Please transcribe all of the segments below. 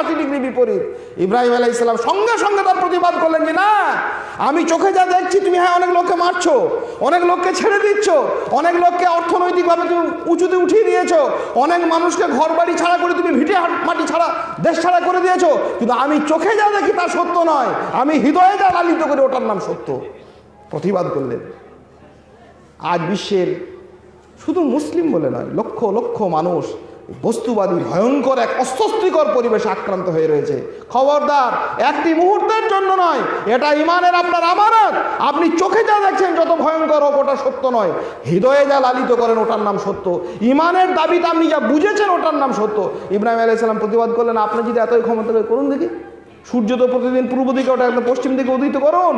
আশি ডিগ্রি বিপরীত। ইব্রাহিম আলাই ইসলাম সঙ্গে সঙ্গে তার প্রতিবাদ করলেন যে, না, আমি চোখে যা দেখছি, তুমি হ্যাঁ অনেক লোককে মারছো, অনেক লোককে ছেড়ে দিচ্ছ, অনেক লোককে অর্থনৈতিকভাবে তুমি উঁচুতে উঠিয়ে দিয়েছ অনেক মানুষকে ঘর বাড়ি ছাড়া করে তুমি ভিটে মাটি ছাড়া, দেশ ছাড়া করে দিয়েছ, কিন্তু আমি চোখে যা দেখি তা সত্য নয়, আমি হৃদয়ে যা লালিত করি ওটার নাম সত্য। প্রতিবাদ করলেন। আজ বিশ্বের শুধু মুসলিম বলে নয়, লক্ষ লক্ষ মানুষ বস্তুবাদী, ভয়ঙ্কর এক অস্বস্তিকর পরিবেশে আক্রান্ত হয়ে রয়েছে। খবরদার, একটি মুহূর্তের জন্য নয়, এটা ইমানের আপনার আমানত। আপনি চোখে যা দেখছেন যত ভয়ঙ্কর হোক, ওটা সত্য নয়। হৃদয়ে যা লালিত করেন, ওটার নাম সত্য। ইমানের দাবিতে আপনি যা বুঝেছেন, ওটার নাম সত্য। ইব্রাহিম আলাইসাল্লাম প্রতিবাদ করলেন আপনি যদি এতই ক্ষমতা করুন দেখি। সূর্য তো প্রতিদিন পূর্ব দিকে ওটা একদম পশ্চিম দিকে উদিত করুন।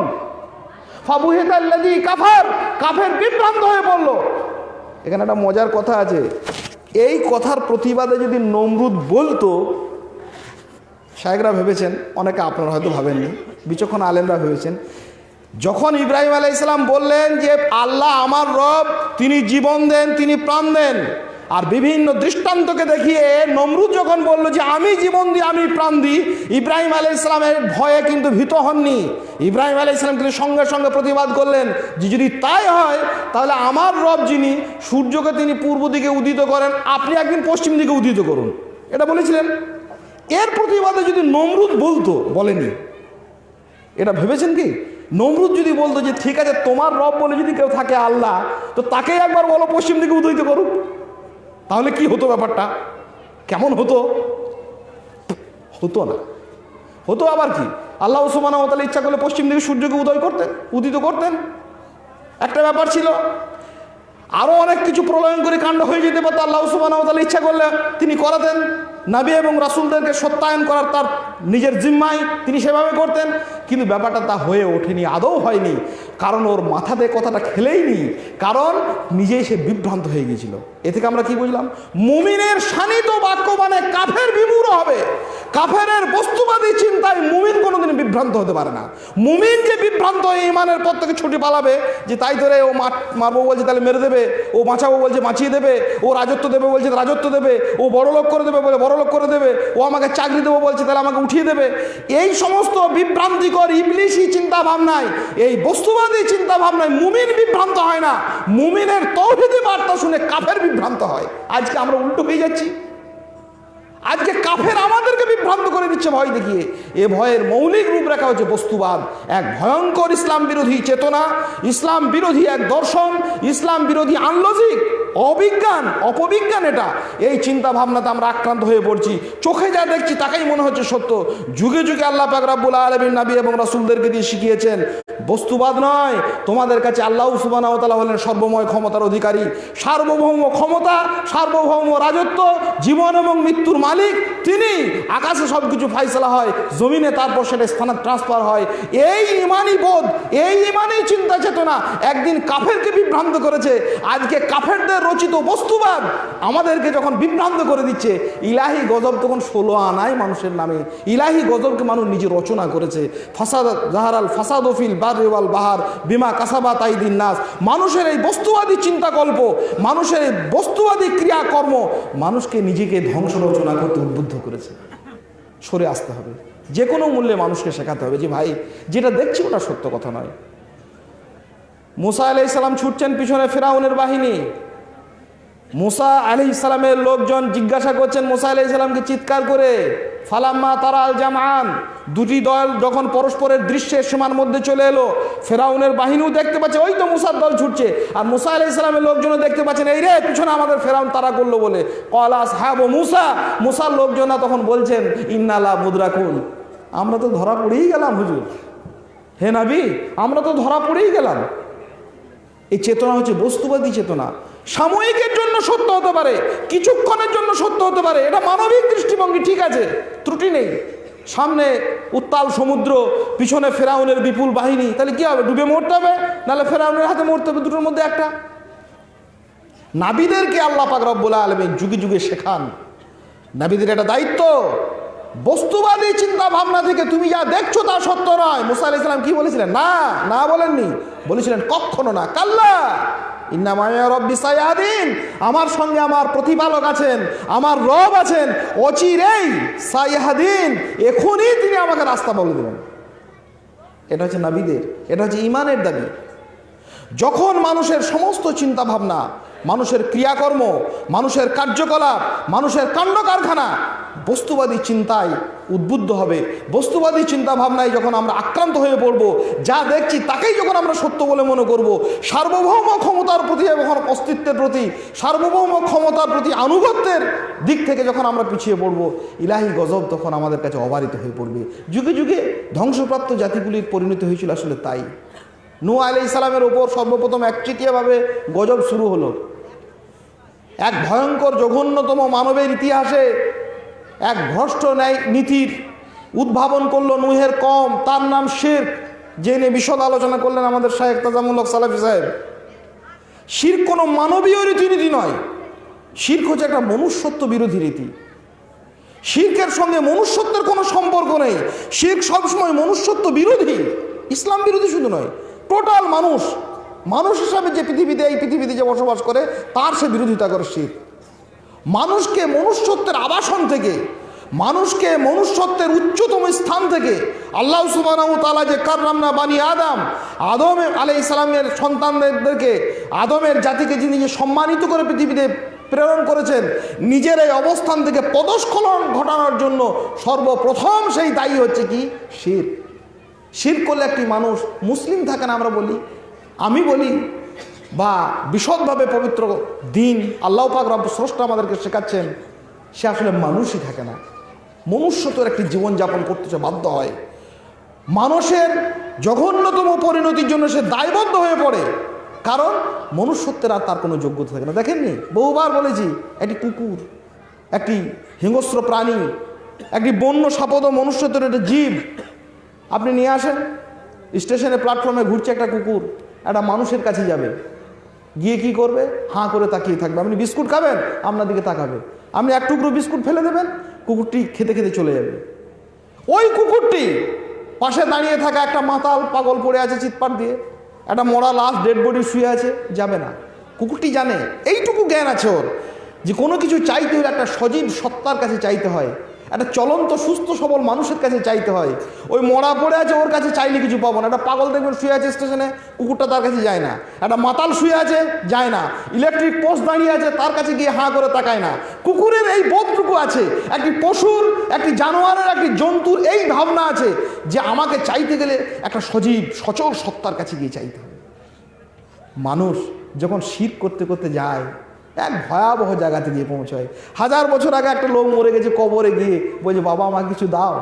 ফাবুহেদাল্লাদি কাফার, কাফের বিভ্রান্ত হয়ে পড়ল। এখানে একটা মজার কথা আছে। এই কথার প্রতিবাদে যদি নমরুদ বলতো সাহেবরা ভেবেছেন, অনেকে আপনারা হয়তো ভাবেননি, বিচক্ষণ আলেমরা ভেবেছেন, যখন ইব্রাহিম আলাইসালাম ইসলাম বললেন যে, আল্লাহ আমার রব, তিনি জীবন দেন, তিনি প্রাণ দেন। আর বিভিন্ন দৃষ্টান্তকে দেখিয়ে নমরুদ যখন বলল যে, আমি জীবন দিই, আমি প্রাণ দিই, ইব্রাহিম আলাই ইসলামের ভয়ে কিন্তু ভীত হননি। ইব্রাহিম আলাই ইসলাম কিন্তু সঙ্গে সঙ্গে প্রতিবাদ করলেন যে, যদি তাই হয়, তাহলে আমার রব যিনি, সূর্যকে তিনি পূর্ব দিকে উদিত করেন, আপনি একদিন পশ্চিম দিকে উদিত করুন। এটা বলেছিলেন। এর প্রতিবাদে যদি নমরুদ বলতো, বলেনি, এটা ভেবেছেন কি? নমরুদ যদি বলতো যে, ঠিক আছে, তোমার রব বলে যদি কেউ থাকে আল্লাহ, তো তাকেই একবার বলো পশ্চিম দিকে উদয়িত করুক। তাহলে কি হতো ব্যাপারটা? কেমন হতো? হতো না। হতো আবার কি? আল্লাহ ওসমান তাহলে ইচ্ছা করলে পশ্চিম দিকে সূর্যকে উদয় করতেন, উদিত করতেন। একটা ব্যাপার ছিল আরও অনেক কিছু প্রলয়ন করে কাণ্ড হয়ে যেতে পারতো। আল্লাহ সুবাহ তাহলে ইচ্ছা করলে তিনি করাতেন। নাবি এবং রাসুলদেরকে সত্যায়ন করার তার নিজের জিম্মায় তিনি সেভাবে করতেন। কিন্তু ব্যাপারটা তা হয়ে ওঠেনি, আদৌ হয়নি। কারণ ওর মাথাতে কথাটা খেলেইনি। কারণ নিজেই সে বিভ্রান্ত হয়ে গিয়েছিল। এ থেকে আমরা কি বুঝলাম? মুমিনের শানিত বাক্য মানে কাফের বিমূঢ় হবে। কাফেরের বস্তুবাদী চিন্তায় মুমিন কোনোদিন বিভ্রান্ত হতে পারে না। মুমিন যে বিভ্রান্ত হয়ে ইমানের পর থেকে ছুটি পালাবে, যে তাই ধরে ও মার মারবো বলছে তাহলে মেরে দেবে, ও বাঁচাবো বলছে বাঁচিয়ে দেবে, ও রাজত্ব দেবে বলছে রাজত্ব দেবে, ও বড় লোক করে দেবে বলে বড় লোক করে দেবে, ও আমাকে চাকরি দেবো বলছে, তাহলে আমাকে উঠিয়ে দেবে। এই সমস্ত বিভ্রান্তিকর ইবলিশি চিন্তা ভাবনায় এই বস্তুবাদী চিন্তা ভাবনায় মুমিন বিভ্রান্ত হয় না। মুমিনের তৌহিদি বার্তা শুনে কাফের বিভ্রান্ত হয়। আজকে আমরা উল্টো হয়ে যাচ্ছি। আজকে কাফের আমাদেরকে বিভ্রান্ত করে দিচ্ছে ভয় দেখিয়ে। এ ভয়ের মৌলিক রূপরেখা হচ্ছে বস্তুবাদ। এক ভয়ঙ্কর ইসলাম বিরোধী চেতনা, ইসলাম বিরোধী এক দর্শন, ইসলাম বিরোধী আনলজিক অবিজ্ঞান, অপবিজ্ঞান এটা। এই চিন্তা ভাবনাতে আমরা আক্রান্ত হয়ে পড়ছি। চোখে যা দেখছি তাকেই মনে হচ্ছে সত্য। যুগে যুগে আল্লাহ পাক রাব্বুল আলমিন নাবি এবং রাসুলদেরকে দিয়ে শিখিয়েছেন বস্তুবাদ নয়। তোমাদের কাছে আল্লাহ সুবাহ তালা হলেন সর্বময় ক্ষমতার অধিকারী। সার্বভৌম ক্ষমতা, সার্বভৌম রাজত্ব, জীবন এবং মৃত্যুর মালিক তিনি। আকাশে সব কিছু ফাইসলা হয়, জমিনে তারপর সেটা স্থানে ট্রান্সফার হয়। এই ইমানই বোধ, এই ইমানই চিন্তা চেতনা একদিন কাফেরকে বিভ্রান্ত করেছে। আজকে কাফেরদের রচিত বস্তুবাদ আমাদেরকে যখন বিভ্রান্ত করে দিচ্ছে, ইলাহি গজব তখন ষোলো আনায় মানুষের নামে। ইলাহি গজবকে মানুষ নিজে রচনা করেছে। ফাসাদ, জাহারাল ফাসাদ ওফিল বারেওয়াল বাহার বিমা কাসাবা তাইদিন নাস। মানুষের এই বস্তুবাদী চিন্তাকল্প, মানুষের এই বস্তুবাদী ক্রিয়াকর্ম মানুষকে নিজেকে ধ্বংস রচনা করতে উদ্বুদ্ধ করেছে। সরে আসতে হবে। যে কোনো মূল্যে মানুষকে শেখাতে হবে যে, ভাই, যেটা দেখছি ওটা সত্য কথা নয়। মুসা আলাই ইসলাম ছুটছেন পিছনে ফেরাউনের বাহিনী। মুসা আলি ইসলামের লোকজন জিজ্ঞাসা করছেন, মুসা আলি ইসলামকে চিৎকার করে, ফালাম্মা তারা আল জামান দুটি দল যখন পরস্পরের দৃশ্যের সীমার মধ্যে চলে এলো, ফেরাউনের বাহিনীও দেখতে পাচ্ছে, ওই তো মুসার দল ছুটছে, আর মুসা আলি ইসলামের লোকজনও দেখতে পাচ্ছেন এই রে, পিছনে আমাদের ফেরাউন তারা করল বলে। কলাস হ্যাঁ মুসা, মুসার লোকজনা তখন বলছেন, ইন্নালা মুদ্রাকুন, আমরা তো ধরা পড়েই গেলাম হুজুর। হে নাবি, আমরা তো ধরা পড়েই গেলাম। এই চেতনা হচ্ছে বস্তুবাদী চেতনা। সাময়িকের জন্য সত্য হতে পারে, কিছুক্ষণের জন্য সত্য হতে পারে, এটা মানবিক দৃষ্টিভঙ্গি, ঠিক আছে, ত্রুটি নেই। সামনে উত্তাল সমুদ্র, পিছনে ফেরাউনের বিপুল বাহিনী, তাহলে কি হবে, ডুবে মরতে হবে? নাহলে ফেরাউনের হাতে মরতে হবে, দুটোর মধ্যে একটা? নাবিদেরকে আল্লাহ পাক রব্বুল আলমিন যুগে যুগে শেখান। নাবিদের একটা দায়িত্ব। বস্তুবাদী চিন্তা ভাবনা থেকে তুমি যা দেখছ তা সত্য নয়। মুসা আলি ইসলাম কি বলেছিলেন? না না বলেননি। বলেছিলেন, কখনো না, কাল্লা। আমার সঙ্গে আমার প্রতিপালক আছেন আমার রব আছেন অচিরেই সাইহাদিন এখনই তিনি আমাকে রাস্তা বলে দিলেন এটা হচ্ছে নাবিদের, এটা হচ্ছে ইমানের দাবি। যখন মানুষের সমস্ত চিন্তা ভাবনা মানুষের ক্রিয়াকর্ম, মানুষের কার্যকলাপ, মানুষের কাণ্ড কারখানা, বস্তুবাদী চিন্তায় উদ্বুদ্ধ হবে। বস্তুবাদী চিন্তা ভাবনায় যখন আমরা আক্রান্ত হয়ে পড়ব, যা দেখছি তাকেই যখন আমরা সত্য বলে মনে করব, সার্বভৌম ক্ষমতার প্রতি এবং অস্তিত্বের প্রতি, সার্বভৌম ক্ষমতার প্রতি আনুগত্যের দিক থেকে যখন আমরা পিছিয়ে পড়ব, ইলাহি গজব তখন আমাদের কাছে অবারিত হয়ে পড়বে। যুগে যুগে ধ্বংসপ্রাপ্ত জাতিগুলির পরিণতি হয়েছিল আসলে তাই। নূ আলি ইসলামের ওপর সর্বপ্রথম একচেটিয়াভাবে গজব শুরু হলো। এক ভয়ঙ্কর জঘন্যতম মানবের ইতিহাসে এক ভ্রষ্ট ন্যায় নীতির উদ্ভাবন করল নুহের কম, তার নাম শের জেনে বিশদ আলোচনা করলেন আমাদের শাহেক তাজামুল্লক সালাফি সাহেব। শির কোনো মানবীয় রীতিনীতি নয়, শির্ক হচ্ছে একটা মনুষ্যত্ব বিরোধী রীতি। শির্কের সঙ্গে মনুষ্যত্বের কোনো সম্পর্ক নেই, শির্ক সবসময় মনুষ্যত্ব বিরোধী, ইসলাম বিরোধী শুধু নয়, টোটাল মানুষ মানুষ হিসাবে যে পৃথিবীতে, এই পৃথিবীতে যে বসবাস করে, তার সে বিরোধিতা করে শির। মানুষকে মনুষ্যত্বের আবাসন থেকে, মানুষকে মনুষ্যত্বের উচ্চতম স্থান থেকে আল্লাহ সুবাহ তালা যে কার্রামনা বানি আদম আদম আলাই ইসলামের সন্তানদেরকে, আদমের জাতিকে যিনি যে সম্মানিত করে পৃথিবীতে প্রেরণ করেছেন, নিজের এই অবস্থান থেকে পদস্খলন ঘটানোর জন্য সর্বপ্রথম সেই দায়ী হচ্ছে কি? শির। শির করলে একটি মানুষ মুসলিম থাকে না আমরা বলি। আমি বলি বা বিশদভাবে পবিত্র দিন আল্লাহ পাক রব স্রষ্টা আমাদেরকে শেখাচ্ছেন, সে আসলে মানুষই থাকে না। মনুষ্যত্বের একটি জীবনযাপন করতে বাধ্য হয়। মানুষের জঘন্যতম পরিণতির জন্য সে দায়বদ্ধ হয়ে পড়ে। কারণ মনুষ্যত্বের আর তার কোনো যোগ্যতা থাকে না। দেখেননি? বহুবার বলেছি, একটি কুকুর, একটি হিংস্র প্রাণী, একটি বন্য সাপদ মনুষ্যত্বের একটা জীব। আপনি নিয়ে আসেন স্টেশনে প্ল্যাটফর্মে ঘুরছে একটা কুকুর। একটা মানুষের কাছে যাবে। গিয়ে কি করবে? হাঁ করে তাকিয়ে থাকবে। আপনি বিস্কুট খাবেন? আপনার দিকে তাকাবে। আপনি এক টুকরো বিস্কুট ফেলে দেবেন, কুকুরটি খেতে খেতে চলে যাবে। ওই কুকুরটি পাশে দাঁড়িয়ে থাকা একটা মাতাল পাগল পড়ে আছে চিৎপাট দিয়ে। একটা মরা লাশ ডেড বডি শুয়ে আছে, যাবে না। কুকুরটি জানে, এইটুকু জ্ঞান আছে ওর। যে কোনো কিছু চাইতে হলে একটা সজীব সত্তার কাছে চাইতে হয়। একটা চলন্ত, সুস্থ, সবল মানুষের কাছে চাইতে হয়। ওই মরা পড়ে আছে, ওর কাছে চাইলে কিছু পাবো না। একটা পাগল দেখবেন শুয়ে আছে স্টেশনে, কুকুরটা তার কাছে যায় না। একটা মাতাল শুয়ে আছে, যায় না। ইলেকট্রিক পোস্ট দাঁড়িয়ে আছে, তার কাছে গিয়ে হাঁ করে তাকায় না। কুকুরের এই বোধটুকু আছে। একটি পশুর, একটি জানোয়ারের, একটি জন্তুর এই ভাবনা আছে যে আমাকে চাইতে গেলে একটা সজীব, সচল সত্তার কাছে গিয়ে চাইতে হবে। মানুষ যখন শীত করতে করতে যায় এক ভয়াবহ জায়গাতে গিয়ে পৌঁছায়। হাজার বছর আগে একটা লোক মরে গেছে কবরে গিয়ে, বলছে, বাবা, আমাকে কিছু দাও।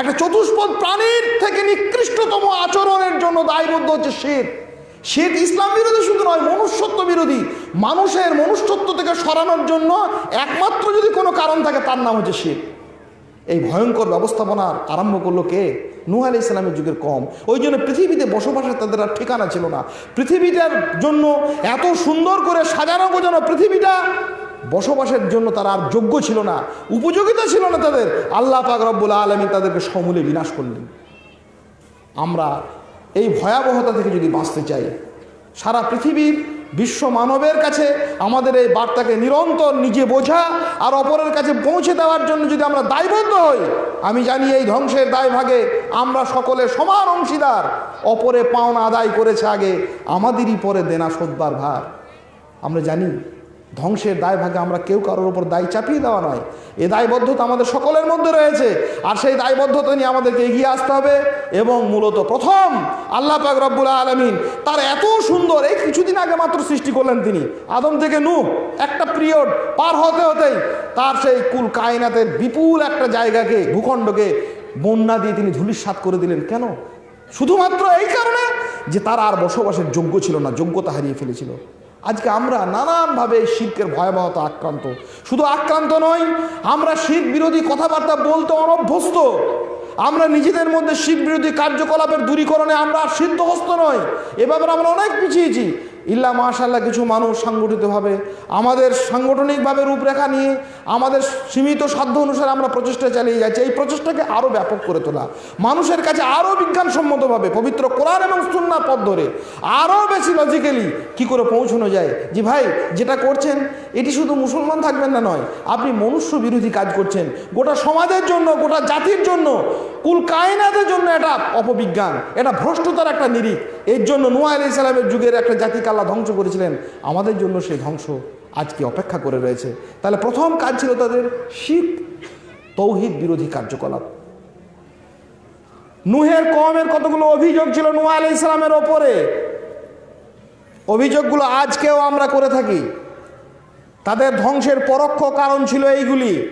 একটা চতুষ্পদ প্রাণীর থেকে নিকৃষ্টতম আচরণের জন্য দায়বদ্ধ হচ্ছে শেখ শেখ ইসলাম বিরোধী শুধু নয়, মনুষ্যত্ব বিরোধী। মানুষের মনুষ্যত্ব থেকে সরানোর জন্য একমাত্র যদি কোনো কারণ থাকে, তার নাম হচ্ছে শেখ এই ভয়ঙ্কর ব্যবস্থাপনার আরম্ভ করল কে? নুহ আলি ইসলামের যুগের কম। ওই জন্য পৃথিবীতে বসবাসের তাদের আর ঠিকানা ছিল না। পৃথিবীটার জন্য এত সুন্দর করে সাজানো গোজানো পৃথিবীটা বসবাসের জন্য তারা আর যোগ্য ছিল না। উপযোগিতা ছিল না তাদের। আল্লাহ পাক রব্বুল আলমী তাদেরকে সমূলে বিনাশ করলেন। আমরা এই ভয়াবহতা থেকে যদি বাঁচতে চাই, সারা পৃথিবীর বিশ্ব মানবের কাছে আমাদের এই বার্তাকে নিরন্তর নিজে বোঝা আর অপরের কাছে পৌঁছে দেওয়ার জন্য যদি আমরা দায়বদ্ধ হই, আমি জানি এই ধ্বংসের দায় ভাগে আমরা সকলে সমান অংশীদার। অপরে পাওনা আদায় করেছে আগে আমাদেরই পরে দেনা শোধবার ভার। আমরা জানি ধ্বংসের দায় ভাগে আমরা কেউ কারোর উপর দায় চাপিয়ে দেওয়া নয়। এ দায়বদ্ধতা আমাদের সকলের মধ্যে রয়েছে। আর সেই দায়বদ্ধতা নিয়ে আমাদেরকে এগিয়ে আসতে হবে এবং মূলত প্রথম আল্লাহ পাক রব্বুল আলমিন তার এত সুন্দর, এই কিছুদিন আগে মাত্র সৃষ্টি করলেন তিনি, আদম থেকে নু একটা পিরিয়ড পার হতে হতেই তার সেই কুল কায়নাতের বিপুল একটা জায়গাকে, ভূখণ্ডকে বন্যা দিয়ে তিনি ধুলিস্বাত করে দিলেন। কেন? শুধুমাত্র এই কারণে যে তার আর বসবাসের যোগ্য ছিল না, যোগ্যতা হারিয়ে ফেলেছিল। আজকে আমরা নানানভাবে এই শিল্পের ভয়াবহতা আক্রান্ত। শুধু আক্রান্ত নয় আমরা শীত বিরোধী কথাবার্তা বলতে অনভ্যস্ত। আমরা নিজেদের মধ্যে শীত বিরোধী কার্যকলাপের দূরীকরণে আমরা সিদ্ধহস্ত নয় এ ব্যাপারে আমরা অনেক পিছিয়েছি। ইল্লা মাশাল্লাহ কিছু মানুষ সাংগঠিতভাবে আমাদের সাংগঠনিকভাবে রূপরেখা নিয়ে আমাদের সীমিত সাধ্য অনুসারে আমরা প্রচেষ্টা চালিয়ে যাচ্ছি। এই প্রচেষ্টাকে আরও ব্যাপক করে তোলা। মানুষের কাছে আরও বিজ্ঞানসম্মতভাবে পবিত্র কোরআন এবং সুন্নার পথ ধরে আরও বেশি লজিক্যালি কি করে পৌঁছানো যায়? যে ভাই, যেটা করছেন, এটি শুধু মুসলমান থাকবেন না নয়, আপনি মনুষ্য বিরোধী কাজ করছেন। গোটা সমাজের জন্য, গোটা জাতির জন্য কুল কায়নাতের জন্য এটা অপবিজ্ঞান, এটা ভ্রষ্টতার একটা নিরিখ। এর জন্য নুয়া আলি ইসলামের যুগের একটা জাতিকে আল্লাহ ধ্বংস করেছিলেন। আমাদের জন্য সেই ধ্বংস আজকে অপেক্ষা করে রয়েছে। তাহলে প্রথম কাজ ছিল তাদের শিখ তৌহিদ বিরোধী কার্যকলাপ। নুহের কমের কতগুলো অভিযোগ ছিল নুয়া আলি ইসলামের ওপরে? অভিযোগগুলো আজকেও আমরা করে থাকি। তাদের ধ্বংসের পরোক্ষ কারণ ছিল এইগুলি।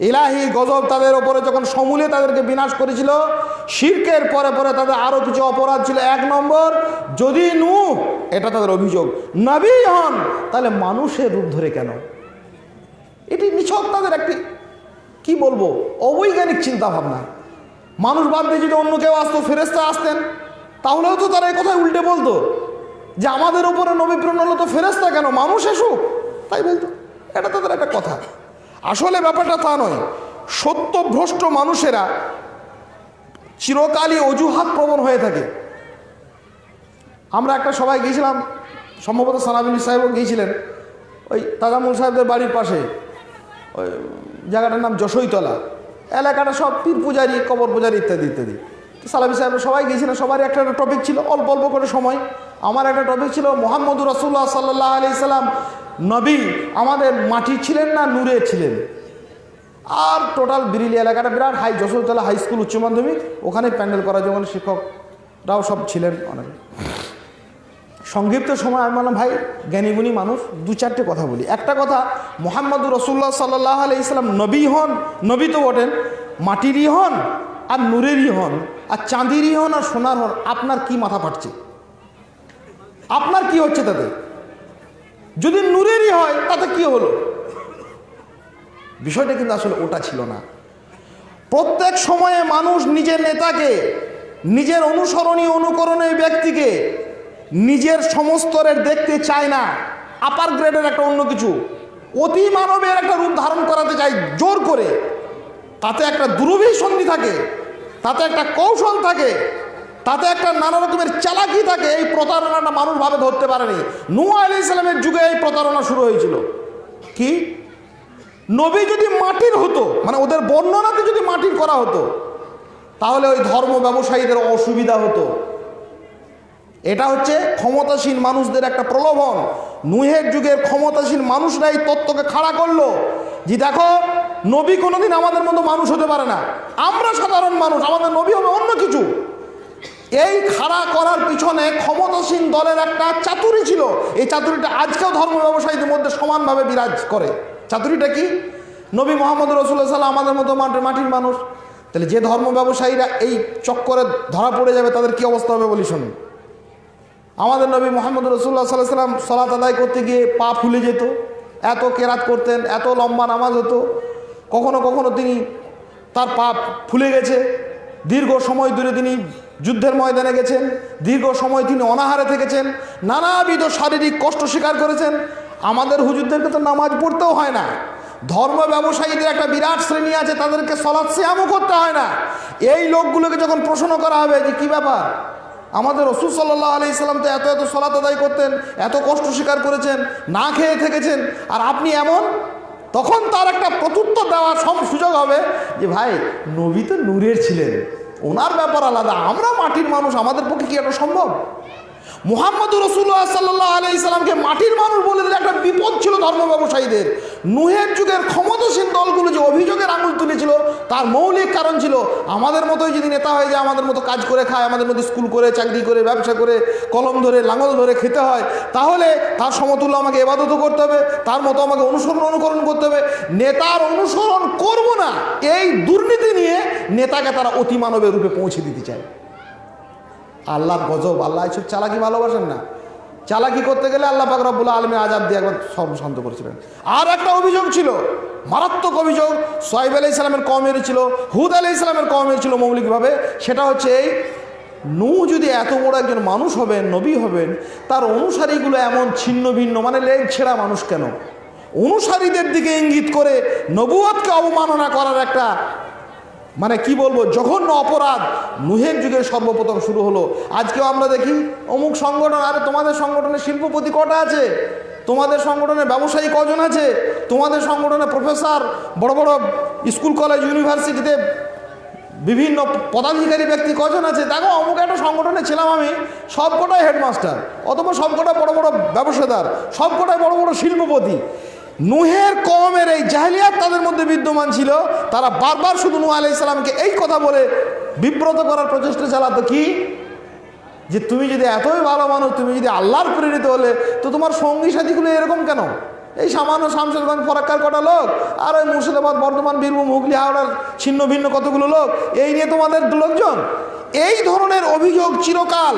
ইলাহি গজব তাদের ওপরে যখন সমূলে তাদেরকে বিনাশ করেছিল, শির্কের পরে পরে তাদের আরও কিছু অপরাধ ছিল। এক নম্বর, যদি নু এটা তাদের অভিযোগ, নবী হন, তাহলে মানুষের রূপ ধরে কেন? এটি নিছক তাদের একটি, কি বলব, অবৈজ্ঞানিক চিন্তা ভাবনা মানুষ বাদ দিয়ে যদি অন্য কেউ আসতো ফেরেস্তা আসতেন, তাহলেও তো তারা এই কথায় উল্টে বলতো, যে আমাদের উপরে নবী প্রেরণ হলো তো ফেরেস্তা কেন? মানুষ এসুক তাই বলতো। এটা তাদের একটা কথা। আসলে ব্যাপারটা তা নয়। সত্যভ্রষ্ট মানুষেরা চিরকালই অজুহাত প্রবণ হয়ে থাকে। আমরা একটা সবাই গিয়েছিলাম, সম্ভবত সানাবিনী সাহেবও গিয়েছিলেন। ওই তাজামুল সাহেবদের বাড়ির পাশে। ওই জায়গাটার নাম যশৈতলা এলাকাটা সব পীর পূজারি, কবর পূজারি ইত্যাদি ইত্যাদি। সালাবি সাহেব সবাই গিয়েছিলেন সবারই একটা টপিক ছিল, অল্প অল্প করে সময়। আমার একটা টপিক ছিল মোহাম্মদ রসুল্লাহ সাল্লাহ আলি সাল্লাম, নবী আমাদের মাটির ছিলেন না নূরের ছিলেন? আর টোটাল বিরিলি এলাকাটা বিরাট হাই যশোরতলা হাই স্কুল উচ্চ মাধ্যমিক ওখানে প্যান্ডেল করা যেমন শিক্ষকরাও সব ছিলেন অনেক। সংক্ষিপ্ত সময় আমি বললাম, ভাই, জ্ঞানীগুণী মানুষ, দু চারটে কথা বলি। একটা কথা, মোহাম্মদুর রসুল্লাহ সাল্লাহ আলি ইসলাম নবী হন, নবী তো বটেন, মাটিরই হন আর নূরেরই হন। আর চাঁদিরই হন আর সোনার হন, আপনার কি মাথা ফাটছে? আপনার কি হচ্ছে তাতে? যদি নূরেরই হয়, তাতে কি হলো? বিষয়টা কিন্তু আসলে ওটা ছিল না। প্রত্যেক সময়ে মানুষ নিজের নেতাকে, নিজের অনুসরণীয় অনুকরণীয় ব্যক্তিকে নিজের সমস্তরের দেখতে চায় না। আপার গ্রেডের একটা অন্য কিছু। অতি মানবের একটা রূপ ধারণ করাতে চায় জোর করে। তাতে একটা দুরভিসন্ধি থাকে। তাতে একটা কৌশল থাকে, তাতে একটা নানা রকমের চালাকি থাকে, এই প্রতারণাটা মানুষভাবে ধরতে পারেনি। নুয়া আলি ইসলামের যুগে এই প্রতারণা শুরু হয়েছিল। কি? নবী যদি মাটির হতো মানে ওদের বর্ণনাতে যদি মাটির করা হতো, তাহলে ওই ধর্ম ব্যবসায়ীদের অসুবিধা হতো। এটা হচ্ছে ক্ষমতাসীন মানুষদের একটা প্রলোভন। নুহের যুগের ক্ষমতাসীন মানুষরা এই তত্ত্বকে খাড়া করল যে দেখো, নবী কোনোদিন আমাদের মতো মানুষ হতে পারে না। আমরা সাধারণ মানুষ, আমাদের নবী হবে অন্য কিছু। এই খাড়া করার পিছনে ক্ষমতাসীন দলের একটা চাতুরি ছিল। এই চাতুরিটা আজকেও ধর্ম ব্যবসায়ীদের মধ্যে সমানভাবে বিরাজ করে। চাতুরিটা কি? নবী মোহাম্মদ রসুল্লাহ সাল্লাহ আমাদের মতো মাটির মাটির মানুষ। তাহলে যে ধর্ম ব্যবসায়ীরা এই চক্করে ধরা পড়ে যাবে, তাদের কি অবস্থা হবে বলি শুনুন। আমাদের নবী মোহাম্মদ রসুল্লাহ সাল্লাহ সাল্লাম সলাত আদায় করতে গিয়ে পা ফুলে যেত, এত কেরাত করতেন, এত লম্বা নামাজ হতো। কখনো কখনো তিনি তার পা ফুলে গেছে। দীর্ঘ সময় ধরে তিনি যুদ্ধের ময়দানে গেছেন। দীর্ঘ সময় তিনি অনাহারে থেকেছেন। নানাবিধ শারীরিক কষ্ট স্বীকার করেছেন। আমাদের হুজুরদেরকে তো নামাজ পড়তেও হয় না। ধর্ম ব্যবসায়ীদের একটা বিরাট শ্রেণি আছে, তাদেরকে সলাৎ শ্যামও করতে হয় না। এই লোকগুলোকে যখন প্রশ্ন করা হবে যে কী ব্যাপার? আমাদের রসুল সাল্লাহ আলি ইসলাম তো এত এত সলাত আদায় করতেন, এত কষ্ট স্বীকার করেছেন, না খেয়ে থেকেছেন, আর আপনি এমন? তখন তার একটা প্রত্যুত্তর দেওয়ার সব সুযোগ হবে যে, ভাই, নবী তো নূরের ছিলেন। ওনার ব্যাপার আলাদা। আমরা মাটির মানুষ, আমাদের পক্ষে কি এটা সম্ভব? মোহাম্মদ রসুল্লাহ সাল্লাহ আলি ইসলামকে মাটির মানুষ বলে দিলে একটা বিপদ ছিল ধর্ম ব্যবসায়ীদের। নুহের যুগের ক্ষমতাসীন দলগুলো যে অভিযোগের আঙুল তুলেছিল, তার মৌলিক কারণ ছিল, আমাদের মতোই যদি নেতা হয়ে যায় আমাদের মতো কাজ করে খায়, আমাদের মতো স্কুল করে, চাকরি করে, ব্যবসা করে, কলম ধরে, লাঙল ধরে খেতে হয়, তাহলে তার সমতুল্য আমাকে এবাদত করতে হবে, তার মতো আমাকে অনুসরণ অনুকরণ করতে হবে। নেতার অনুসরণ করব না, এই দুর্নীতি নিয়ে নেতাকে তারা অতি মানবের রূপে পৌঁছে দিতে চায়। আল্লাহর গজব, আল্লাহ এসব চালাকি ভালোবাসেন না। চালাকি করতে গেলে আল্লাহ পাক রব্বুল আলমী আজাব দিয়ে একবার সব শান্ত করেছিলেন আর একটা অভিযোগ ছিল, মারাত্মক অভিযোগ, সোয়াইব আলি ইসলামের কমের ছিল, হুদ আলি ইসলামের কমের ছিল মৌলিকভাবে, সেটা হচ্ছে এই, নু যদি এত বড় একজন মানুষ হবেন, নবী হবেন, তার অনুসারীগুলো এমন ছিন্ন ভিন্ন মানে লেগ ছেঁড়া মানুষ কেন? অনুসারীদের দিকে ইঙ্গিত করে নবুয়তকে অবমাননা করার একটা মানে কি বলব, জঘন্য অপরাধ। নুহের যুগে সর্বপ্রথম শুরু হলো। আজকেও আমরা দেখি অমুক সংগঠন, আরে তোমাদের সংগঠনে শিল্পপতি কটা আছে? তোমাদের সংগঠনে ব্যবসায়ী কজন আছে? তোমাদের সংগঠনে প্রফেসর, বড় বড় স্কুল, কলেজ, ইউনিভার্সিটিতে বিভিন্ন পদাধিকারী ব্যক্তি কজন আছে? দেখো, অমুক একটা সংগঠনে ছিলাম আমি, সবকটাই হেডমাস্টার। অথবা সবকটা বড় বড় ব্যবসাদার, সবকটাই বড় বড় শিল্পপতি। নুহের কমের এই জাহলিয়াত তাদের মধ্যে বিদ্যমান ছিল, তারা বারবার শুধু নুহ আলাই ইসলামকে এই কথা বলে বিব্রত করার প্রচেষ্টা চালাতো কি? যে তুমি যদি এতই ভালো মানুষ, তুমি যদি আল্লাহর প্রেরিত হলে, তো তোমার সঙ্গী সাথীগুলো এরকম কেন? এই সামান্য শামশেরগঞ্জ ফরাক্কার কটা লোক, আর ওই মুর্শিদাবাদ, বর্ধমান, বীরভূম, হুগলি, হাওড়ার ছিন্ন ভিন্ন কতগুলো লোক, এই নিয়ে তোমাদের লোকজন। এই ধরনের অভিযোগ চিরকাল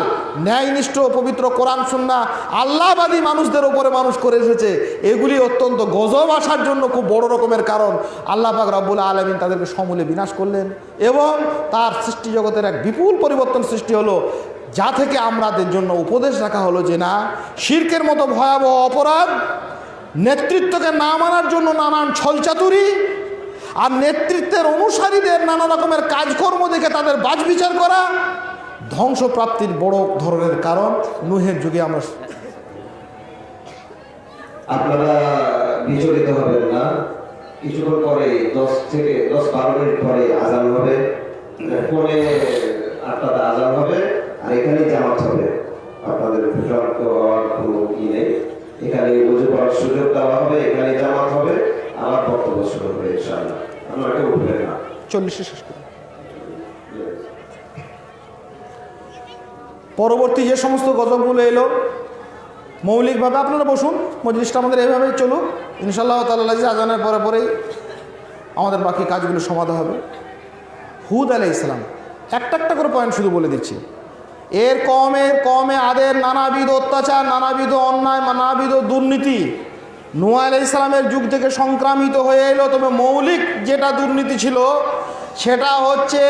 ন্যায়নিষ্ঠ, পবিত্র কোরআন সুন্না আল্লাহবাদী মানুষদের ওপরে মানুষ করে এসেছে। এগুলি অত্যন্ত গজব আসার জন্য খুব বড় রকমের কারণ। আল্লাহ পাক রব্বুল আলমিন তাদেরকে সমূলে বিনাশ করলেন এবং তার সৃষ্টি জগতের এক বিপুল পরিবর্তন সৃষ্টি হলো, যা থেকে আমাদের জন্য উপদেশ রাখা হলো যে না, শির্কের মতো ভয়াবহ অপরাধ নেতৃত্বকে না মানার জন্য নানান ছলচাতুরি আর নেতৃত্বের অনুসারীদের নানা রকমের কাজকর্ম দেখে তাদের বাজ বিচার করা ধ্বংসপ্রাপ্তির বড় ধরনের কারণ নুহের যুগে আমরা আপনারা বিচলিত হবেন না। কিছুক্ষণ পরে দশ থেকে দশ বারো মিনিট পরে আজান হবে। ফোনে আটটাতে আজান হবে আর এখানেই জামাত হবে। আপনাদের বিভ্রান্ত হওয়ার কোনো নেই। এখানে বুঝে সুযোগ দেওয়া হবে এখানে জামাত হবে আবার বক্তব্য শুরু হবে আপনারা কেউ না। চল্লিশে শেষ করি পরবর্তী যে সমস্ত গজবগুলো এলো মৌলিকভাবে আপনারা বসুন, মজলিসটা আমাদের এভাবেই চলুক। ইনশাল্লাহ তাল্লাহ আজানের পরে পরেই আমাদের বাকি কাজগুলো সমাধা হবে। হুদ আলাই ইসলাম একটা একটা করে পয়েন্ট শুধু বলে দিচ্ছি। এর কমের কমে আদের নানাবিধ অত্যাচার, নানাবিধ অন্যায়, নানাবিধ দুর্নীতি। নুয়া আলাই ইসলামের যুগ থেকে সংক্রামিত হয়ে এলো, তবে মৌলিক যেটা দুর্নীতি ছিল, সেটা হচ্ছে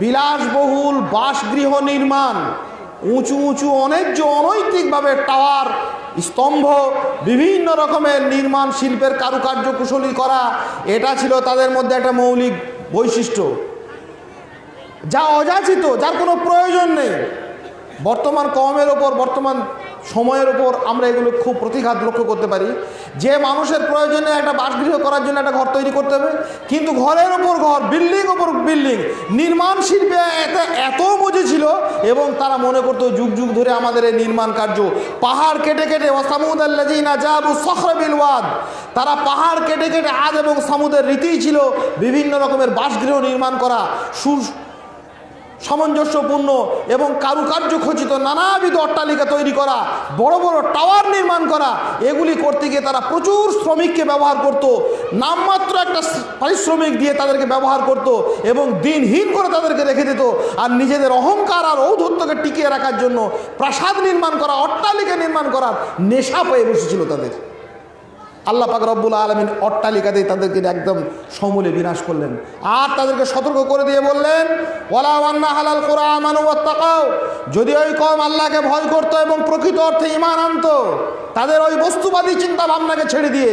বিলাসবহুল বাসগৃহ নির্মাণ। উঁচু উঁচু অনেক যে অনৈতিকভাবে টাওয়ার, স্তম্ভ, বিভিন্ন রকমের নির্মাণ শিল্পের কারুকার্য কুশলী করা, এটা ছিল তাদের মধ্যে একটা মৌলিক বৈশিষ্ট্য। যা অযাচিত, যার কোনো প্রয়োজন নেই। বর্তমান কমের ওপর, বর্তমান সময়ের ওপর আমরা এগুলো খুব প্রতিঘাত লক্ষ্য করতে পারি। যে মানুষের প্রয়োজনে একটা বাসগৃহ করার জন্য একটা ঘর তৈরি করতে হবে, কিন্তু ঘরের ওপর ঘর, বিল্ডিং ওপর বিল্ডিং, নির্মাণ শিল্পে এত এত মজে ছিল, এবং তারা মনে করতো যুগ যুগ ধরে আমাদের এই নির্মাণ কার্য। পাহাড় কেটে কেটে ওসামুদ আল্লাজিনা জাবু সখরবিল ওয়াদ। তারা পাহাড় কেটে কেটে আজ এবং সামুদের রীতিই ছিল বিভিন্ন রকমের বাসগৃহ নির্মাণ করা। সামঞ্জস্যপূর্ণ এবং কারুকার্য খচিত নানাবিধ অট্টালিকা তৈরি করা, বড় বড় টাওয়ার নির্মাণ করা, এগুলি করতে গিয়ে তারা প্রচুর শ্রমিককে ব্যবহার করত। নামমাত্র একটা পারিশ্রমিক দিয়ে তাদেরকে ব্যবহার করত এবং দিনহীন করে তাদেরকে রেখে দিত। আর নিজেদের অহংকার আর ঔদ্ধত্যকে টিকিয়ে রাখার জন্য প্রাসাদ নির্মাণ করা, অট্টালিকা নির্মাণ করার নেশা পেয়ে বসেছিল তাদের। আল্লাহ পাক রব্বুল আলমিন অট্টালিকাতেই তাদেরকে একদম সমূলে বিনাশ করলেন। আর তাদেরকে সতর্ক করে দিয়ে বললেন ওলা হালাল যদি ওই কম আল্লাহকে ভয় করতো এবং প্রকৃত অর্থে ইমান আনতো, তাদের ওই বস্তুবাদী চিন্তা ভাবনাকে ছেড়ে দিয়ে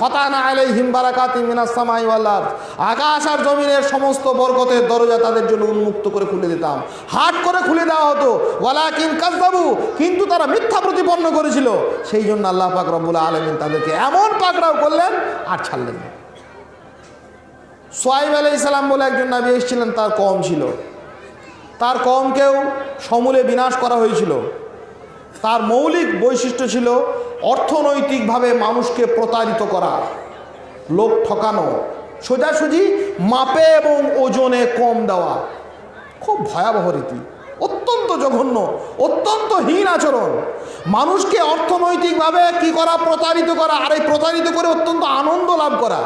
ফাতানা আলাই হিমবারাকাতি মিনাস সামাই ওয়াল্লার আকাশ আর জমিনের সমস্ত বরকতের দরজা তাদের জন্য উন্মুক্ত করে খুলে দিতাম। হাট করে খুলে দেওয়া হতো। ওয়ালা কিন কাজদাবু কিন্তু তারা মিথ্যা প্রতিপন্ন করেছিল। সেই জন্য আল্লাহ পাক রব্বুল আলমিন তাদেরকে এমন পাকড়াও করলেন আর ছাড়লেন সোয়াইব আলাই ইসলাম বলে একজন নাবি এসেছিলেন, তার কম ছিল। তার কমকেও সমূলে বিনাশ করা হয়েছিল। তার মৌলিক বৈশিষ্ট্য ছিল অর্থনৈতিকভাবে মানুষকে প্রতারিত করা, লোক ঠকানো, সোজাসুজি মাপে এবং ওজনে কম দেওয়া। খুব ভয়াবহ রীতি। অত্যন্ত জঘন্য, অত্যন্ত হীন আচরণ। মানুষকে অর্থনৈতিকভাবে কি করা, প্রতারিত করা, আর এই প্রতারিত করে অত্যন্ত আনন্দ লাভ করা।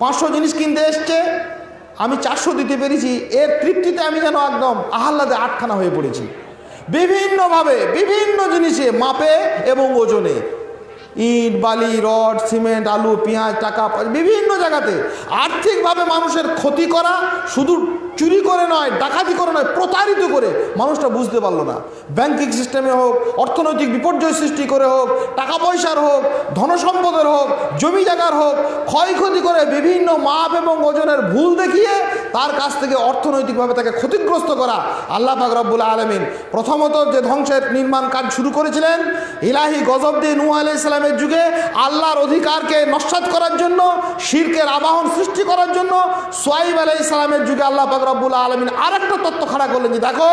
পাঁচশো জিনিস কিনতে এসছে, আমি চারশো দিতে পেরেছি, এর তৃপ্তিতে আমি যেন একদম আহ্লাদে আটখানা হয়ে পড়েছি। বিভিন্নভাবে, বিভিন্ন জিনিসে, মাপে এবং ওজনে। ইট, বালি, রড, সিমেন্ট, আলু, পেঁয়াজ, টাকা বিভিন্ন জায়গাতে আর্থিকভাবে মানুষের ক্ষতি করা শুধু চুরি করে নয়, ডাকাতি করে নয়, প্রতারিত করে মানুষটা বুঝতে পারল না। ব্যাংকিং সিস্টেমে হোক, অর্থনৈতিক বিপর্যয় সৃষ্টি করে হোক, টাকা পয়সার হোক, ধনসম্পদের হোক, জমি জায়গার হোক, ক্ষয়ক্ষতি করে বিভিন্ন মাপ এবং ওজনের ভুল দেখিয়ে তার কাছ থেকে অর্থনৈতিকভাবে তাকে ক্ষতিগ্রস্ত করা আল্লাহ পাক রব্বুল আলমিন। প্রথমত যে ধ্বংসের নির্মাণ কাজ শুরু করেছিলেন, ইলাহি গজব দিয়ে নূহ আলাই ইসলামের যুগে আল্লাহর অধিকারকে নস্বাত করার জন্য, শিরকের আবাহন সৃষ্টি করার জন্য সোয়াইব আলাই ইসলামের যুগে আল্লাহ রব্বুল আলমিন আর একটা তত্ত্ব খাড়া করলেন যে, দেখো,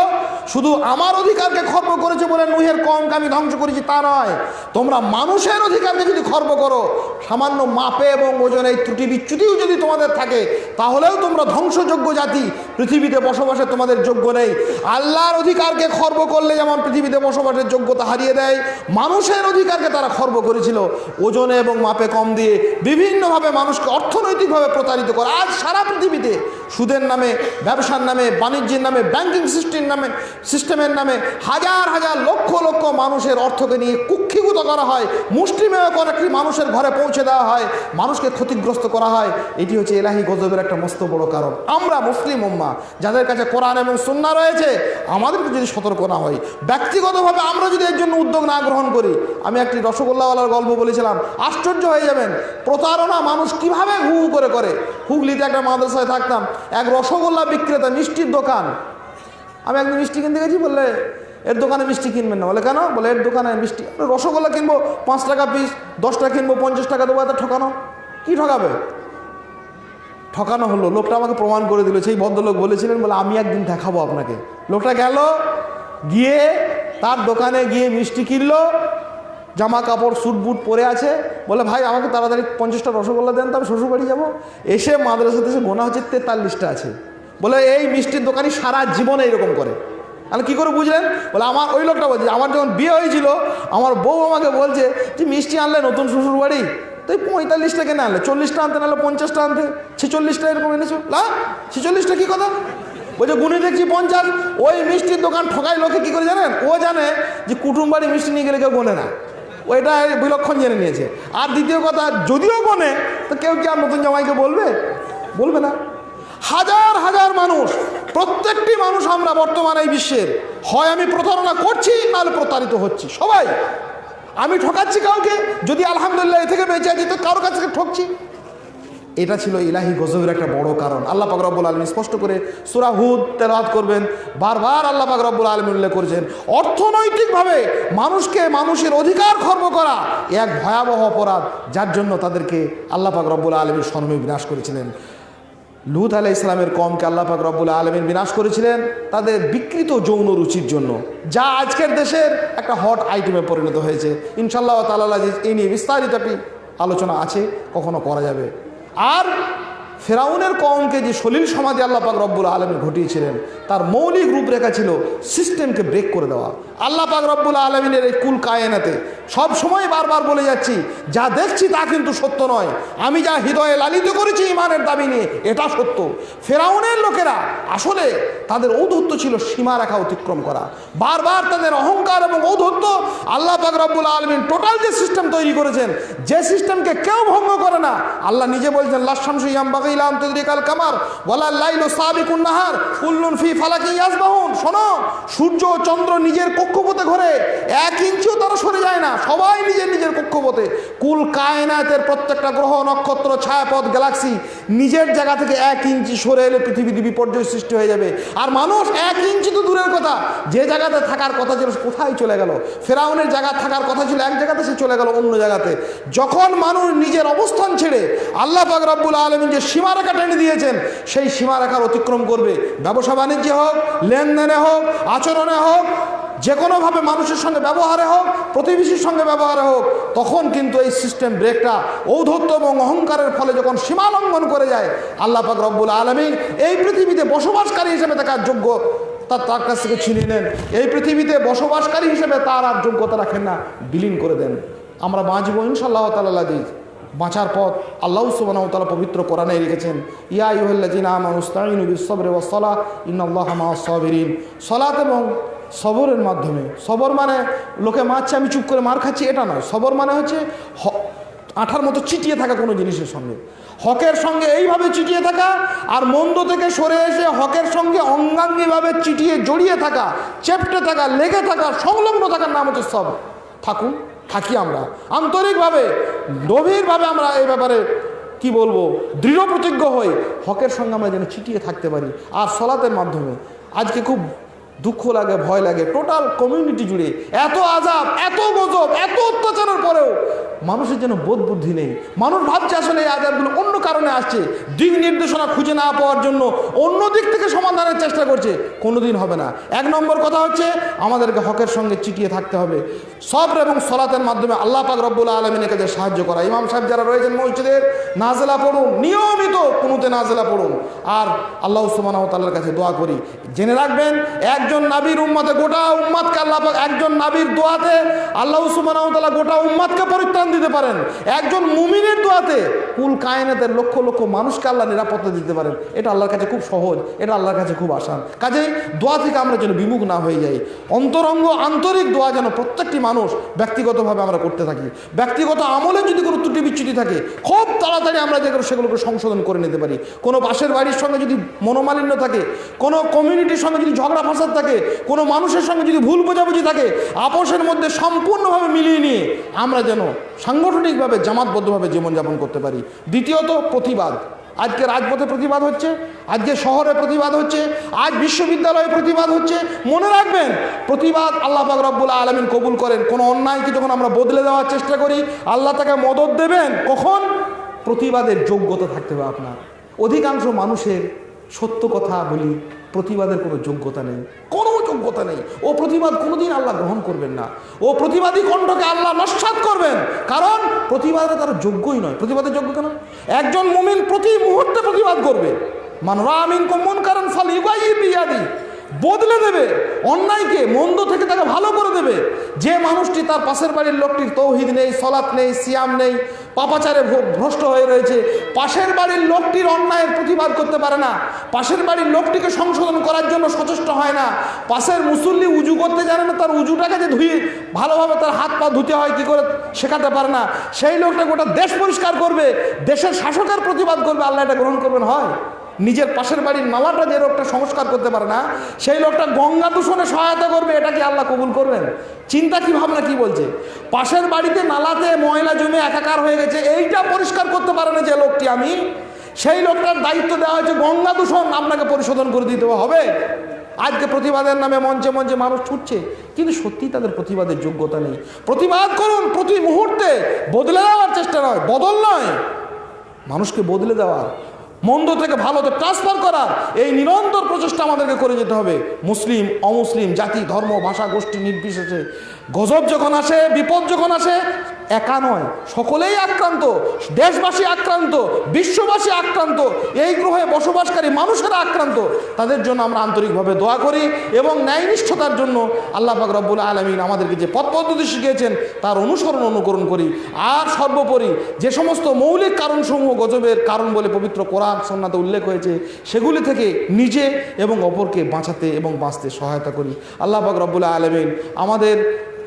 শুধু আমার অধিকারকে খর্ব করেছে বলে নুহের কমকে আমি ধ্বংস করেছি তা নয়। তোমরা মানুষের অধিকারকে যদি খর্ব করো, সামান্য মাপে এবং ওজনে এই ত্রুটি বিচ্যুতিও যদি তোমাদের থাকে, তাহলেও তোমরা ধ্বংসযোগ্য জাতি। পৃথিবীতে বসবাসে তোমাদের যোগ্য নেই। আল্লাহর অধিকারকে খর্ব করলে যেমন পৃথিবীতে বসবাসের যোগ্যতা হারিয়ে দেয়, মানুষের অধিকারকে তারা খর্ব করেছিল। ওজনে এবং মাপে কম দিয়ে বিভিন্নভাবে মানুষকে অর্থনৈতিকভাবে প্রতারিত করে, আজ সারা পৃথিবীতে সুদের নামে ব্যবসার নামে, বাণিজ্যের নামে ব্যাংকিং সিস্টেম নামে সিস্টেমের নামে হাজার হাজার, লক্ষ লক্ষ মানুষের অর্থকে নিয়ে কুক্ষিভূত করা হয়, মুষ্টিমেয় করে একটি মানুষের ঘরে পৌঁছে দেওয়া হয়, মানুষকে ক্ষতিগ্রস্ত করা হয়। এটি হচ্ছে এলাহি গজবের একটা মস্ত বড় কারণ। আমরা মুসলিম উম্মা, যাদের কাছে কোরআন এবং সুন্না রয়েছে, আমাদেরকে যদি সতর্ক না হয় ব্যক্তিগতভাবে আমরা যদি এর জন্য উদ্যোগ না গ্রহণ করি, আমি একটি রসগোল্লাওয়ালার গল্প বলেছিলাম, আশ্চর্য হয়ে যাবেন, প্রতারণা মানুষ কীভাবে হু হু করে করে হুগলিতে একটা মাদ্রাসায় থাকতাম, এক রসগোল্লা বিক্রেতা মিষ্টির দোকান। আমি একদিন মিষ্টি কিনতে গেছি, বললে, এর দোকানে মিষ্টি কিনবেন না। বলে, কেন? বলে, এর দোকানে মিষ্টি রসগোল্লা কিনবো, পাঁচ টাকা পিস দশটা কিনবো, পঞ্চাশ টাকা দেবো, এত ঠকানো? কি ঠকাবে? ঠকানো হলো, লোকটা আমাকে প্রমাণ করে দিল, সেই ভদ্রলোক বলেছিলেন, বলে, আমি একদিন দেখাবো আপনাকে। লোকটা গেল, গিয়ে তার দোকানে গিয়ে মিষ্টি কিনলো জামা কাপড় স্যুট বুট পরে আছে। বলে, ভাই, আমাকে তাড়াতাড়ি পঞ্চাশটা রসগোল্লা দেন তো, আমি শ্বশুরবাড়ি যাব। এসে মাদ্রাসাতে এসে গোনা হচ্ছে তেতাল্লিশটা আছে। বলে, এই মিষ্টির দোকানি সারা জীবনে এরকম করে। আমি কী করে বুঝলেন? বলে, আমার ওই লোকটা বলছে, আমার যখন বিয়ে হয়েছিল, আমার বউ আমাকে বলছে যে, মিষ্টি আনলে নতুন শ্বশুরবাড়ি? তো এই পঁয়তাল্লিশটা কেন আনলে? চল্লিশটা আনতে নাহলে পঞ্চাশটা আনতে? ছেচল্লিশটা এরকম এনেছো? না ছেচল্লিশটা কী কথা? বলছে, গুনে দেখছি পঞ্চাশ। ওই মিষ্টির দোকান ঠকাই লোকে কী করে জানেন? ও জানে যে কুটুম বাড়ি মিষ্টি নিয়ে গেলে কেউ গোনে না। ওইটা বিলক্ষণ জেনে নিয়েছে। আর দ্বিতীয় কথা, যদিও বনে, তো কেউ কি আর নতুন জামাইকে বলবে? বলবে না। হাজার হাজার মানুষ, প্রত্যেকটি মানুষ আমরা বর্তমানে এই বিশ্বের। হয় আমি প্রতারণা করছি, নাহলে প্রতারিত হচ্ছি। সবাই, আমি ঠকাচ্ছি কাউকে, যদি আলহামদুলিল্লাহ এ থেকে বেঁচে আছি, তো কারোর কাছ থেকে ঠকছি। এটা ছিল ইলাহি গজবের একটা বড় কারণ। আল্লাহ পাক রব্বুল আলমী স্পষ্ট করে সুরা হুদ তেলাওয়াত করবেন। বারবার আল্লাহ পাক রব্বুল আলমী উল্লেখ করেছেন, অর্থনৈতিকভাবে মানুষকে মানুষের অধিকার খর্ব করা এক ভয়াবহ অপরাধ, যার জন্য তাদেরকে আল্লাহ পাক রব্বুল আলমীর স্মরণে বিনাশ করেছিলেন। লুত আলাহ ইসলামের কমকে আল্লাহ পাক রব্বুল আলমিন বিনাশ করেছিলেন তাদের বিকৃত যৌন রুচির জন্য, যা আজকের দেশের একটা হট আইটেমে পরিণত হয়েছে। ইনশাল্লাহ তাল্লাহ এই নিয়ে বিস্তারিত আলোচনা আছে, কখনো করা যাবে। আর ফেরাউনের কমকে যে সলিল সমাধি আল্লাহ পাক রব্বুল আলমী ঘটিয়েছিলেন, তার মৌলিক রূপরেখা ছিল সিস্টেমকে ব্রেক করে দেওয়া। আল্লাহ পাক রব্বুল আলমিনের এই কুল কায়নাতে সব সময় বারবার বলে যাচ্ছি, যা দেখছি তা কিন্তু সত্য নয়। আমি যা হৃদয়ে লালিত করেছি ইমানের দাবি নিয়ে, এটা সত্য। ফেরাউনের লোকেরা আসলে তাদের ঔদ্ধত্য ছিল সীমারেখা অতিক্রম করা। বারবার তাদের অহংকার এবং ঔদ্ধত্য আল্লাহ পাক রব্বুল আলমিন টোটাল যে সিস্টেম তৈরি করেছেন, যে সিস্টেমকে কেউ ভঙ্গ করে না, আল্লাহ নিজে বলছেন লাশামসু ইয়াম বাকিলাম তদরিকাল কামার, ওয়ালা ফি ফালাকি ইয়াসবাহুন শোনো, সূর্য চন্দ্র নিজের কক্ষপথে এক ইঞ্চিও তারা সরে যায় না, সবাই নিজের নিজের কক্ষপথে। কুল কায়নাতের প্রত্যেকটা গ্রহ, নক্ষত্র, ছায়াপথ, গ্যালাক্সি নিজের জায়গা থেকে এক ইঞ্চি সরে এলে পৃথিবীতে বিপর্যয় সৃষ্টি হয়ে যাবে। আর মানুষ এক ইঞ্চি তো দূরের কথা, যে জায়গাতে থাকার কথা ছিল কোথায় চলে গেল? ফেরাউনের জায়গা থাকার কথা ছিল এক জায়গাতে, সে চলে গেল অন্য জায়গাতে। যখন মানুষ নিজের অবস্থান ছেড়ে, আল্লাহ পাক রব্বুল যে সীমারেখা টেনে দিয়েছেন। সেই সীমারেখার অতিক্রম করবে ব্যবসা বাণিজ্যে হোক, লেনদেনে হোক, আচরণে হোক যে কোনোভাবে মানুষের সঙ্গে ব্যবহারে হোক, প্রতিবেশীর সঙ্গে ব্যবহারে হোক, তখন কিন্তু এই সিস্টেম ব্রেকটা ঔদ্ধত্য এবং অহংকারের ফলে যখন সীমালঙ্ঘন করে যায়, আল্লাহ পাক রব্বুল আলমিন এই পৃথিবীতে বসবাসকারী হিসেবে তার যোগ্য তার তার কাছ থেকে ছিনিয়ে নেন। এই পৃথিবীতে বসবাসকারী হিসেবে তার আর যোগ্যতা রাখেন না, বিলীন করে দেন। আমরা বাঁচবো ইনশাল্লাহ তাল্লাহ দিন বাঁচার পথ আল্লাহ সুবাহ তালা পবিত্র কোরআনে রেখেছেন। ইয়া ইহল্লাজিন আমানুস্তাইন সলাত এবং সবরের মাধ্যমে, সবর মানে লোকে মারছে, আমি চুপ করে মার খাচ্ছি, এটা নয়। সবর মানে হচ্ছে আঠার মতো চিটিয়ে থাকা কোনো জিনিসের সঙ্গে। হকের সঙ্গে এইভাবে চিটিয়ে থাকা আর মন্দ থেকে সরে এসে হকের সঙ্গে অঙ্গাঙ্গিভাবে চিটিয়ে জড়িয়ে থাকা, চেপটে থাকা, লেগে থাকা, সংলগ্ন থাকার নাম হচ্ছে সব থাকুন। থাকি আমরা। আন্তরিকভাবে, গভীরভাবে আমরা এই ব্যাপারে, কি বলব দৃঢ় প্রতিজ্ঞ হয়ে হকের সঙ্গে আমরা যেন চিটিয়ে থাকতে পারি, আর সলাতের মাধ্যমে। আজকে খুব দুঃখ লাগে, ভয় লাগে। টোটাল কমিউনিটি জুড়ে এত আজাব, এত গজব, এত অত্যাচারের পরেও মানুষের যেন বোধ বুদ্ধি নেই। মানুষ ভাবছে আসলে এই আজাবগুলো অন্য কারণে আসছে। দিক নির্দেশনা খুঁজে না পাওয়ার জন্য অন্য দিক থেকে সমাধানের চেষ্টা করছে। কোনোদিন হবে না। এক নম্বর কথা হচ্ছে, আমাদেরকে হকের সঙ্গে চিটিয়ে থাকতে হবে। সবর এবং সলাতের মাধ্যমে আল্লাহ পাক রব্বুল আলমিনের কাছে সাহায্য করা। ইমাম সাহেব যারা রয়েছেন মসজিদের নাজেলা পড়ুন, নিয়মিত কুনুতে নাজেলা পড়ুন। আর আল্লাহ সুবাহ তাল্লার কাছে দোয়া করি। জেনে রাখবেন একজন নাবির উম্মাতে গোটা উম্মাদকে আল্লাহ একজন নাবির দোয়াতে আল্লাহ তাল্লাহ গোটা উম্মাদকে পরিত্রাণ দিতে পারেন। একজন মুমিনের দোয়াতে কুল কায়নাতের লক্ষ লক্ষ মানুষকে আল্লাহ নিরাপত্তা দিতে পারেন। এটা আল্লাহর কাছে খুব সহজ, এটা আল্লাহর কাছে খুব আসান। কাজেই দোয়া থেকে আমরা যেন বিমুখ না হয়ে যাই। অন্তরঙ্গ, আন্তরিক দোয়া যেন প্রত্যেকটি মানুষ ব্যক্তিগতভাবে আমরা করতে থাকি। ব্যক্তিগত আমলে যদি কোনো ত্রুটি বিচ্যুতি থাকে, খুব তাড়াতাড়ি আমরা যেগুলো সেগুলোকে সংশোধন করে নিতে পারি। কোনো পাশের বাড়ির সঙ্গে যদি মনোমালিন্য থাকে, কোনো কমিউনিটির সঙ্গে যদি ঝগড়া ফাসাদ থাকে, কোনো মানুষের সঙ্গে যদি ভুল বোঝাবুঝি থাকে, আপোষের মধ্যে সম্পূর্ণভাবে মিলিয়ে নিয়ে আমরা যেন সাংগঠনিকভাবে, জামাতবদ্ধভাবে জীবনযাপন করতে পারি। দ্বিতীয়ত প্রতিবাদ। আজকে রাজপথে প্রতিবাদ হচ্ছে, আজকে শহরে প্রতিবাদ হচ্ছে, আজ বিশ্ববিদ্যালয়ে প্রতিবাদ হচ্ছে। মনে রাখবেন, প্রতিবাদ আল্লাহ পাক রব্বুল আলমিন কবুল করেন। কোনো অন্যায়কে যখন আমরা বদলে দেওয়ার চেষ্টা করি, আল্লাহ তাকে মদত দেবেন, কখন? প্রতিবাদের যোগ্যতা থাকতে হবে আপনার। অধিকাংশ মানুষের সত্য কথা বলি প্রতিবাদের কোনো যোগ্যতা নেই। কোনো যোগ্যতা নেই। ও প্রতিবাদ কোনোদিন আল্লাহ গ্রহণ করবেন না। ও প্রতিবাদী কণ্ঠকে আল্লাহ নস্বাত করবেন। কারণ প্রতিবাদে তার যোগ্যই নয়। প্রতিবাদের যোগ্য কেন? একজন মুমিন প্রতি মুহূর্তে প্রতিবাদ করবে। মানরা আমিন কমন কারণ ফল ইউগাই বিয়াদি। বদলে দেবে, অন্যায়কে মন্দ থেকে তাকে ভালো করে দেবে। যে মানুষটি তার পাশের বাড়ির লোকটির তৌহিদ নেই, সলাৎ নেই, সিয়াম নেই, পাপাচারে ভ্রষ্ট হয়ে রয়েছে, পাশের বাড়ির লোকটির অন্যায়ের প্রতিবাদ করতে পারে না। পাশের বাড়ির লোকটিকে সংশোধন করার জন্য সচেষ্ট হয় না। পাশের মুসল্লি উজু করতে জানে না, তার উজুটাকে যে ধুয়ে ভালোভাবে তার হাত পা ধুতে হয়, কি করে শেখাতে পারে না। সেই লোকটা গোটা দেশ পরিষ্কার করবে, দেশের শাসকের প্রতিবাদ করবে, আল্লাহ এটা গ্রহণ করবেন, হয়? নিজের পাশের বাড়ির নালাটা যে লোকটা সংস্কার করতে পারে না, সেই লোকটা গঙ্গা দূষণে সহায়তা করবে, এটা কি আল্লাহ কবুল করবেন? চিন্তা কি, ভাবনা কি বলছে? পাশের বাড়িতে নালাতে ময়লা জমে একাকার হয়ে গেছে, এইটা পরিষ্কার করতে পারে না যে লোকটি আমি। সেই লোকটার দায়িত্ব দেওয়া হয়েছে, গঙ্গা দূষণ আপনাকে পরিশোধন করে দিতে হবে। আজকে প্রতিবাদের নামে মঞ্চে মঞ্চে মানুষ ছুটছে, কিন্তু সত্যিই তাদের প্রতিবাদের যোগ্যতা নেই। প্রতিবাদ করুন প্রতি মুহূর্তে, বদলে দেওয়ার চেষ্টা নয়, বদল নয়। মানুষকে বদলে দেওয়ার মন্দ থেকে ভালোতে ট্রান্সফার করার। এই নিরন্তর প্রচেষ্টা আমাদেরকে করে যেতে হবে। মুসলিম, অমুসলিম, জাতি, ধর্ম, ভাষা, গোষ্ঠী নির্বিশেষে। গজব যখন আসে, বিপদ যখন আসে একা নয়, সকলেই আক্রান্ত, দেশবাসী আক্রান্ত, বিশ্ববাসী আক্রান্ত, এই গ্রহে বসবাসকারী মানুষেরা আক্রান্ত। তাদের জন্য আমরা আন্তরিকভাবে দোয়া করি এবং ন্যায়নিষ্ঠতার জন্য আল্লাহ পাক রব্বুল আলমিন আমাদেরকে যে পথ পদ্ধতি শিখিয়েছেন, তার অনুসরণ অনুকরণ করি। আর সর্বোপরি যে সমস্ত মৌলিক কারণসমূহ গজবের কারণ বলে পবিত্র কোরআন সন্ন্যাতে উল্লেখ হয়েছে, সেগুলি থেকে নিজে এবং অপরকে বাঁচাতে এবং বাঁচতে সহায়তা করি। আল্লাহ পাক রব্বুল আলমিন আমাদের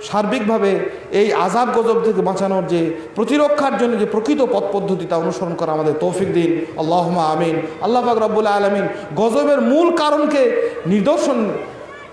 সার্বিকভাবে এই আজাব গজব থেকে বাঁচানোর যে প্রতিরক্ষার জন্য যে প্রকৃত পথ পদ্ধতি তা অনুসরণ করা আমাদের তৌফিক দিন। আল্লাহমা আমিন। আল্লাহ পাক রব্বুল আলমিন গজবের মূল কারণকে নিদর্শন,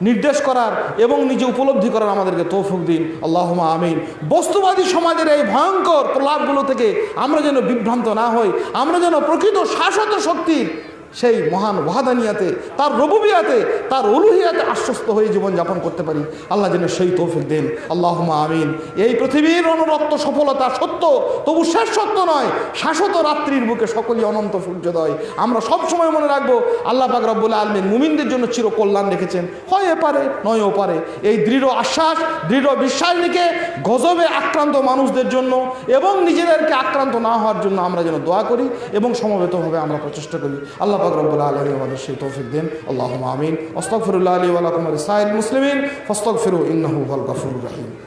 নির্দেশ করার এবং নিজে উপলব্ধি করার আমাদেরকে তৌফিক দিন। আল্লাহমা আমিন। বস্তুবাদী সমাজের এই ভয়ঙ্কর প্রলাপগুলো থেকে আমরা যেন বিভ্রান্ত না হই, আমরা যেন প্রকৃত শাশ্বত শক্তির সেই মহান ওয়াহাদানিয়াতে, তার রবুবিয়াতে, তার অলুহিয়াতে আশ্বস্ত হয়ে জীবনযাপন করতে পারি। আল্লাহ যেন সেই তৌফিক দেন। আল্লাহমা আমিন। এই পৃথিবীর অনরক্ত সফলতা সত্য, তবু শেষ সত্য নয়, শাশ্বত রাত্রির বুকে সকলই অনন্ত সূর্যোদয়। আমরা সব সময় মনে রাখব, আল্লাহ পাক রব্বুল আলমিন মুমিনদের জন্য চির কল্যাণ রেখেছেন। হয় এ পারে, নয়ও পারে। এই দৃঢ় আশ্বাস, দৃঢ় বিশ্বাস নিকে গজবে আক্রান্ত মানুষদের জন্য এবং নিজেদেরকে আক্রান্ত না হওয়ার জন্য আমরা যেন দোয়া করি এবং সমবেতভাবে আমরা প্রচেষ্টা করি। আল্লাহ পাক রব্বুল আলমী আমাদের সেই তৌফিক দেন আল্লাহ আমিন অস্তফরুল্লাহ আলী আলাকুম সাইল মুসলিমিন ফস্তক ফিরু ইন্নাহু হল গফুর রাহিম